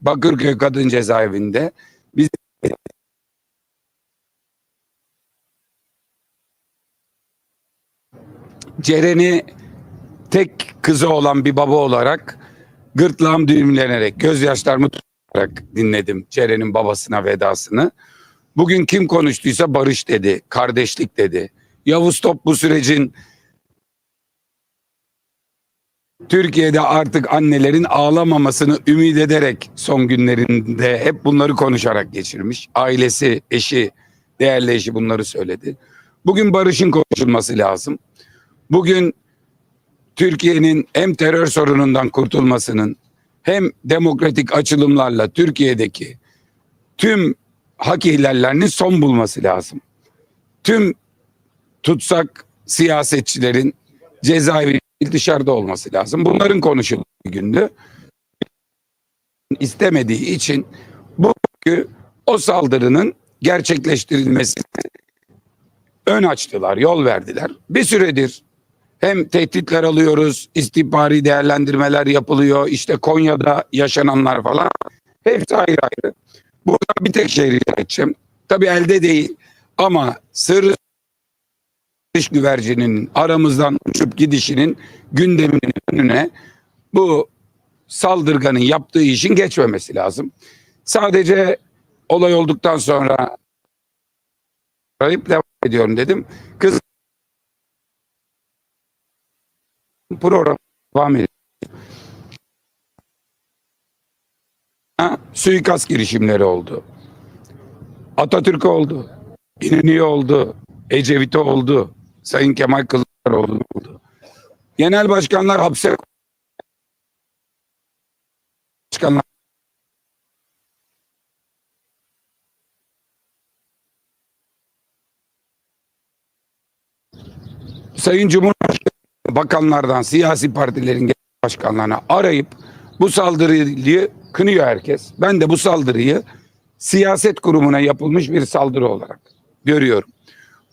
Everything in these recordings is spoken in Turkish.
Bakırköy Kadın Cezaevinde biz Ceren'i tek kızı olan bir baba olarak gırtlağım düğümlenerek, gözyaşlarımı tutarak dinledim Ceren'in babasına vedasını. Bugün kim konuştuysa barış dedi, kardeşlik dedi. Yavuz Top bu sürecin Türkiye'de artık annelerin ağlamamasını ümit ederek son günlerinde hep bunları konuşarak geçirmiş. Ailesi, eşi, değerli eşi bunları söyledi. Bugün barışın konuşulması lazım. Bugün Türkiye'nin hem terör sorunundan kurtulmasının hem demokratik açılımlarla Türkiye'deki tüm hak ihlallerinin son bulması lazım. Tüm tutsak siyasetçilerin cezaevi dışarıda olması lazım. Bunların konuşulduğu gündü. İstemediği için bugün o saldırının gerçekleştirilmesi ön açtılar, yol verdiler. Bir süredir hem tehditler alıyoruz, istihbari değerlendirmeler yapılıyor. İşte Konya'da yaşananlar falan. Hepsi ayrı ayrı. Burada bir tek şey rica edeceğim. Tabii elde değil ama sır dış güvercinin aramızdan uçup gidişinin gündeminin önüne bu saldırganın yaptığı işin geçmemesi lazım. Sadece olay olduktan sonra arayıp devam ediyorum dedim. Kız program devam ediyor. Ha, suikast girişimleri oldu. Atatürk oldu. İnönü oldu. Ecevit oldu. Sayın Kemal Kılıçdaroğlu oldu. Genel başkanlar hapse başkanlar Sayın Cumhurbaşkanı bakanlardan siyasi partilerin genel başkanlarına arayıp bu saldırıyı kınıyor herkes. Ben de bu saldırıyı siyaset kurumuna yapılmış bir saldırı olarak görüyorum.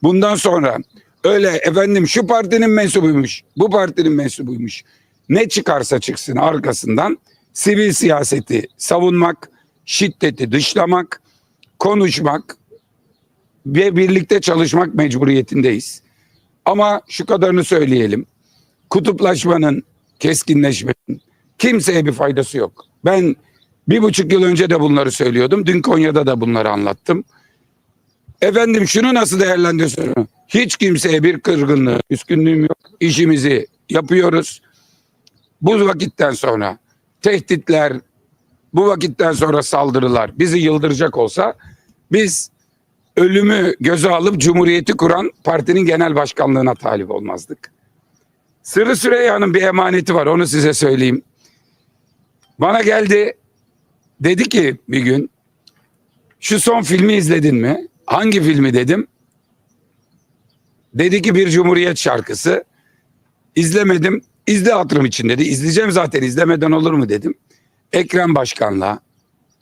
Bundan sonra öyle efendim şu partinin mensubuymuş, bu partinin mensubuymuş. Ne çıkarsa çıksın arkasından sivil siyaseti savunmak, şiddeti dışlamak, konuşmak ve birlikte çalışmak mecburiyetindeyiz. Ama şu kadarını söyleyelim. Kutuplaşmanın, keskinleşmenin kimseye bir faydası yok. Ben bir buçuk yıl önce de bunları söylüyordum. Dün Konya'da da bunları anlattım. Efendim şunu nasıl değerlendiriyorsun? Hiç kimseye bir kırgınlığı, üskünlüğüm yok. İşimizi yapıyoruz. Bu vakitten sonra tehditler, bu vakitten sonra saldırılar bizi yıldıracak olsa biz ölümü göze alıp cumhuriyeti kuran partinin genel başkanlığına talip olmazdık. Sırrı Süreyya'nın bir emaneti var onu size söyleyeyim. Bana geldi dedi ki bir gün şu son filmi izledin mi? Hangi filmi dedim. Dedi ki bir Cumhuriyet şarkısı. İzlemedim. İzle hatırım için dedi. İzleyeceğim zaten izlemeden olur mu dedim. Ekrem Başkan'la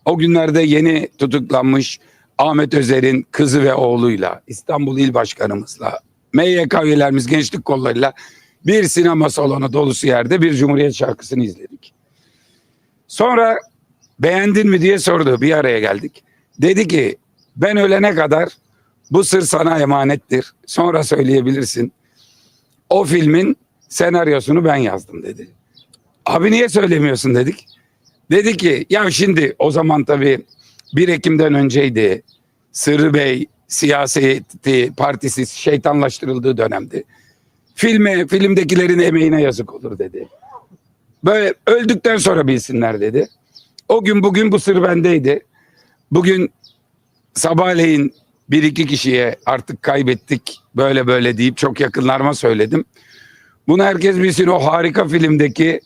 o günlerde yeni tutuklanmış Ahmet Özer'in kızı ve oğluyla İstanbul İl Başkanımızla MYK üyelerimiz gençlik kollarıyla bir sinema salonu dolusu yerde bir Cumhuriyet şarkısını izledik. Sonra beğendin mi diye sordu. Bir araya geldik. Dedi ki ben ölene kadar bu sır sana emanettir. Sonra söyleyebilirsin. O filmin senaryosunu ben yazdım dedi. Abi niye söylemiyorsun dedik. Dedi ki ya şimdi o zaman tabii 1 Ekim'den önceydi. Sırrı Bey siyaseti partisi şeytanlaştırıldığı dönemdi. Filme, filmdekilerin emeğine yazık olur dedi. Böyle öldükten sonra bilsinler dedi. O gün bugün bu sır bendeydi. Bugün sabahleyin bir iki kişiye artık kaybettik böyle böyle deyip çok yakınlarıma söyledim. Bunu herkes bilsin o harika filmdeki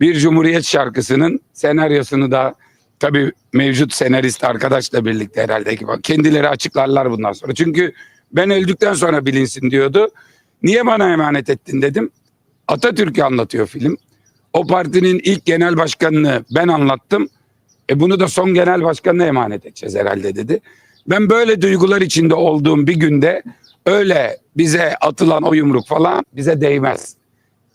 bir Cumhuriyet şarkısının senaryosunu da tabii mevcut senarist arkadaşla birlikte herhalde ki kendileri açıklarlar bundan sonra. Çünkü ben öldükten sonra bilinsin diyordu. Niye bana emanet ettin dedim. Atatürk'ü anlatıyor film. O partinin ilk genel başkanını ben anlattım. E bunu da son genel başkanına emanet edeceğiz herhalde dedi. Ben böyle duygular içinde olduğum bir günde öyle bize atılan o yumruk falan bize değmez.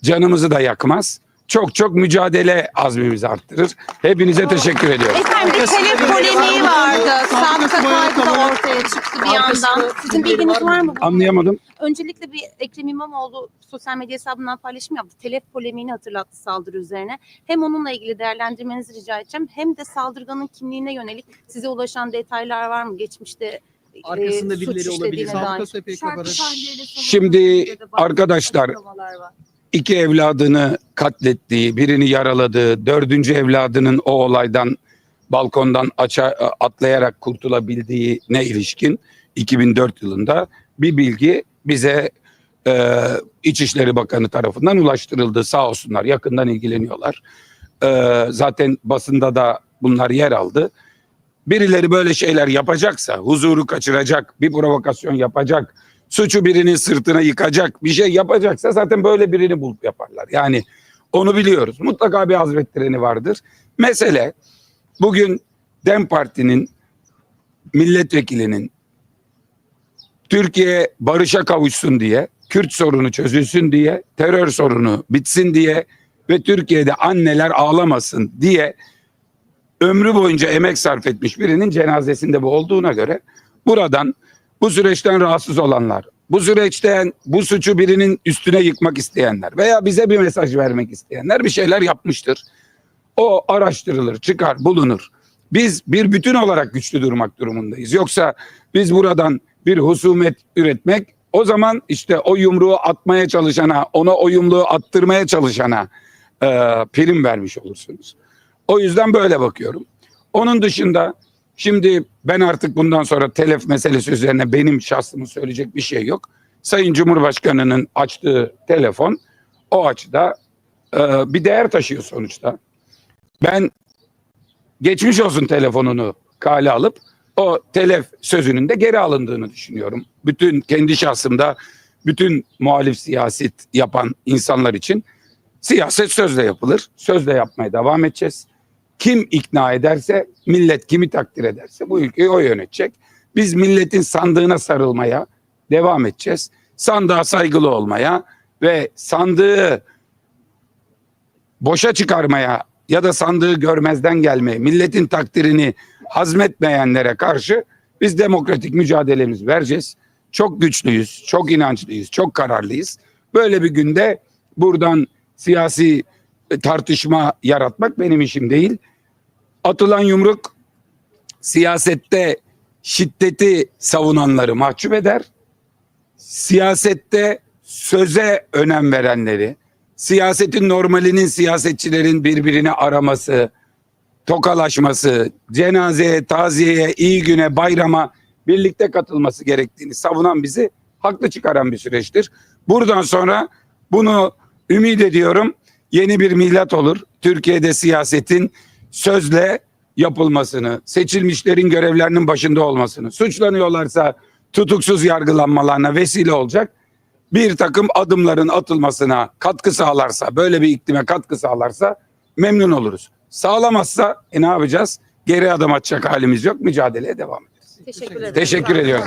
Canımızı da yakmaz. Çok çok mücadele azmimizi arttırır. Hepinize teşekkür ediyorum. Efendim bir telef polemiği vardı. Arkasına kaydı da ortaya çıktı bir yandan. Sizin bilginiz var mı? Anlayamadım. Öncelikle bir Ekrem İmamoğlu sosyal medya hesabından paylaşım yaptı. Telef polemiğini hatırlattı saldırı üzerine. Hem onunla ilgili değerlendirmenizi rica edeceğim. Hem de saldırganın kimliğine yönelik size ulaşan detaylar var mı? Geçmişte e, Arkasında suç birileri olabilir. Şarkı Şimdi arkadaşlar. İki evladını katlettiği, birini yaraladığı, dördüncü evladının o olaydan balkondan aça, atlayarak kurtulabildiğine ilişkin 2004 yılında bir bilgi bize e, İçişleri Bakanı tarafından ulaştırıldı. Sağ olsunlar yakından ilgileniyorlar. E, zaten basında da bunlar yer aldı. Birileri böyle şeyler yapacaksa, huzuru kaçıracak, bir provokasyon yapacak, suçu birinin sırtına yıkacak, bir şey yapacaksa zaten böyle birini bulup yaparlar. Yani onu biliyoruz. Mutlaka bir hazrettireni vardır. Mesele bugün DEM Parti'nin milletvekilinin Türkiye barışa kavuşsun diye, Kürt sorunu çözülsün diye, terör sorunu bitsin diye ve Türkiye'de anneler ağlamasın diye ömrü boyunca emek sarf etmiş birinin cenazesinde bu olduğuna göre buradan bu süreçten rahatsız olanlar, bu süreçten bu suçu birinin üstüne yıkmak isteyenler veya bize bir mesaj vermek isteyenler bir şeyler yapmıştır. O araştırılır, çıkar, bulunur. Biz bir bütün olarak güçlü durmak durumundayız. Yoksa biz buradan bir husumet üretmek o zaman işte o yumruğu atmaya çalışana, ona o yumruğu attırmaya çalışana e, prim vermiş olursunuz. O yüzden böyle bakıyorum. Onun dışında şimdi ben artık bundan sonra telef meselesi üzerine benim şahsımı söyleyecek bir şey yok. Sayın Cumhurbaşkanı'nın açtığı telefon o açıda e, bir değer taşıyor sonuçta. Ben geçmiş olsun telefonunu kale alıp o telef sözünün de geri alındığını düşünüyorum. Bütün kendi şahsımda bütün muhalif siyaset yapan insanlar için siyaset sözle yapılır. Sözle yapmaya devam edeceğiz. Kim ikna ederse, millet kimi takdir ederse bu ülkeyi o yönetecek. Biz milletin sandığına sarılmaya devam edeceğiz. Sandığa saygılı olmaya ve sandığı boşa çıkarmaya ya da sandığı görmezden gelmeye, milletin takdirini hazmetmeyenlere karşı biz demokratik mücadelemizi vereceğiz. Çok güçlüyüz, çok inançlıyız, çok kararlıyız. Böyle bir günde buradan siyasi tartışma yaratmak benim işim değil. Atılan yumruk siyasette şiddeti savunanları mahcup eder. Siyasette söze önem verenleri, siyasetin normalinin siyasetçilerin birbirini araması, tokalaşması, cenazeye, taziyeye, iyi güne, bayrama birlikte katılması gerektiğini savunan bizi haklı çıkaran bir süreçtir. Buradan sonra bunu ümit ediyorum yeni bir milat olur. Türkiye'de siyasetin sözle yapılmasını, seçilmişlerin görevlerinin başında olmasını, suçlanıyorlarsa tutuksuz yargılanmalarına vesile olacak bir takım adımların atılmasına katkı sağlarsa, böyle bir iklime katkı sağlarsa memnun oluruz. Sağlamazsa e ne yapacağız? Geri adım atacak halimiz yok. Mücadeleye devam ederiz. Teşekkür ederim. Teşekkür ediyoruz.